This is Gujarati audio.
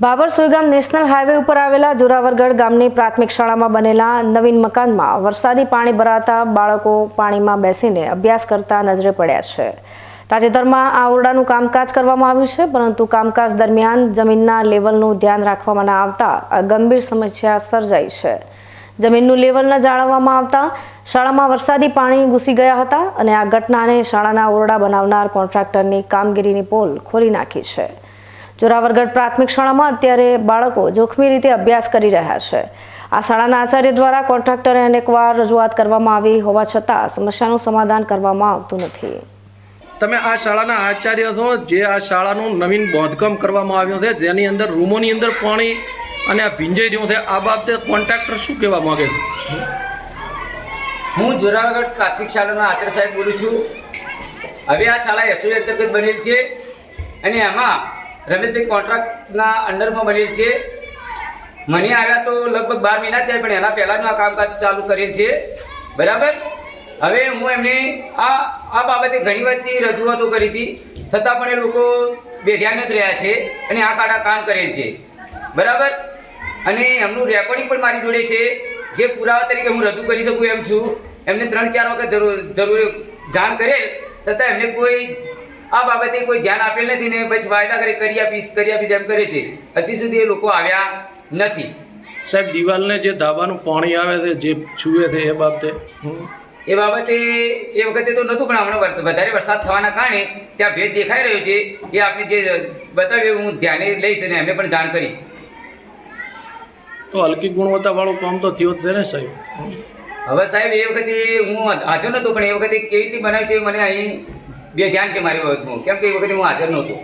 બાબર સુઈગામ નેશનલ હાઈવે ઉપર આવેલા જોરાવરગઢ ગામની પ્રાથમિક શાળામાં બનેલા નવીન મકાનમાં વરસાદી પાણી ભરાતા બાળકો પાણીમાં બેસીને અભ્યાસ કરતા નજરે પડ્યા છે. તાજેતરમાં આ ઓરડાનું કામકાજ કરવામાં આવ્યું છે, પરંતુ કામકાજ દરમિયાન જમીનના લેવલનું ધ્યાન રાખવામાં ન આવતા ગંભીર સમસ્યા સર્જાઈ છે. જમીનનું લેવલ ન જાળવવામાં આવતા શાળામાં વરસાદી પાણી ઘૂસી ગયા હતા અને આ ઘટનાને શાળાના ઓરડા બનાવનાર કોન્ટ્રાક્ટરની કામગીરીની પોલ ખોલી નાખી છે. જોરાવરગઢ પ્રાથમિક શાળામાં અત્યારે બાળકો જોખમી રીતે અભ્યાસ કરી રહ્યા છે. આ શાળાના આચાર્ય દ્વારા કોન્ટ્રાક્ટરે અનેકવાર રજૂઆત કરવામાં આવી હોવા છતાં સમસ્યાનું સમાધાન કરવામાં આવતું નથી. તમે આ શાળાના આચાર્ય છો જે આ શાળાનું નવીન બાંધકામ કરવામાં આવ્યું છે જેની અંદર રૂમોની અંદર પાણી અને આ ભીંજાઈ રહ્યું છે આ બાબતે કોન્ટ્રાક્ટર શું કહેવા માગે છે? હું જોરાવરગઢ પ્રાથમિક શાળાના આચાર્ય સાહેબ બોલું છું. હવે આ શાળા એસઓએ અંતર્ગત બનેલ છે અને એમાં રમેશભાઈ કોન્ટ્રાક્ટના અંડરમાં બનેલ છે. મને આવ્યા તો લગભગ બાર મહિના થયા પણ એના પહેલાંનું આ કામકાજ ચાલુ કરેલ છે. બરાબર? હવે હું એમને આ આ બાબતે ઘણી બધી રજૂઆતો કરી હતી. છતાં પણ એ લોકો બેધ્યાન જ રહ્યા છે અને આ કાળા કામ કરેલ છે. બરાબર? અને એમનું રેકોર્ડિંગ પણ મારી જોડે છે. જે પુરાવા તરીકે હું રજૂ કરી શકું એમ છું. એમને ત્રણ ચાર વખત જરૂર જરૂર જાણ કરેલ. છતાં એમને કોઈ આ બાબતે કોઈ ધ્યાન આપેલ નથી ને પછી વાયદા કરે કરી આપીશ કરી આપીશ એમ કરે છે. હજી સુધી એ લોકો આવ્યા નથી. સાહેબ દિવાલને જે ધાબાનું પાણી આવે છે જે છુએ છે એ બાબતે? એ બાબતે એ વખતે તો નહોતું પણ હમણાં વધારે વરસાદ થવાના કારણે ત્યાં ભેદ દેખાઈ રહ્યો છે. એ આપણે જે બતાવ્યું હું ધ્યાને લઈશ અને એમને પણ જાણ કરીશ. તો હલકી ગુણવત્તાવાળું કામ તો થયું જ છે ને સાહેબ? હવે સાહેબ એ વખતે હું હાજર નહોતો પણ એ વખતે કેવી રીતે બનાવ્યું છે મને અહીં બે ધ્યાન છે મારી બાબતમાં કેમ કે એ વખતે હું હાજર નહોતો.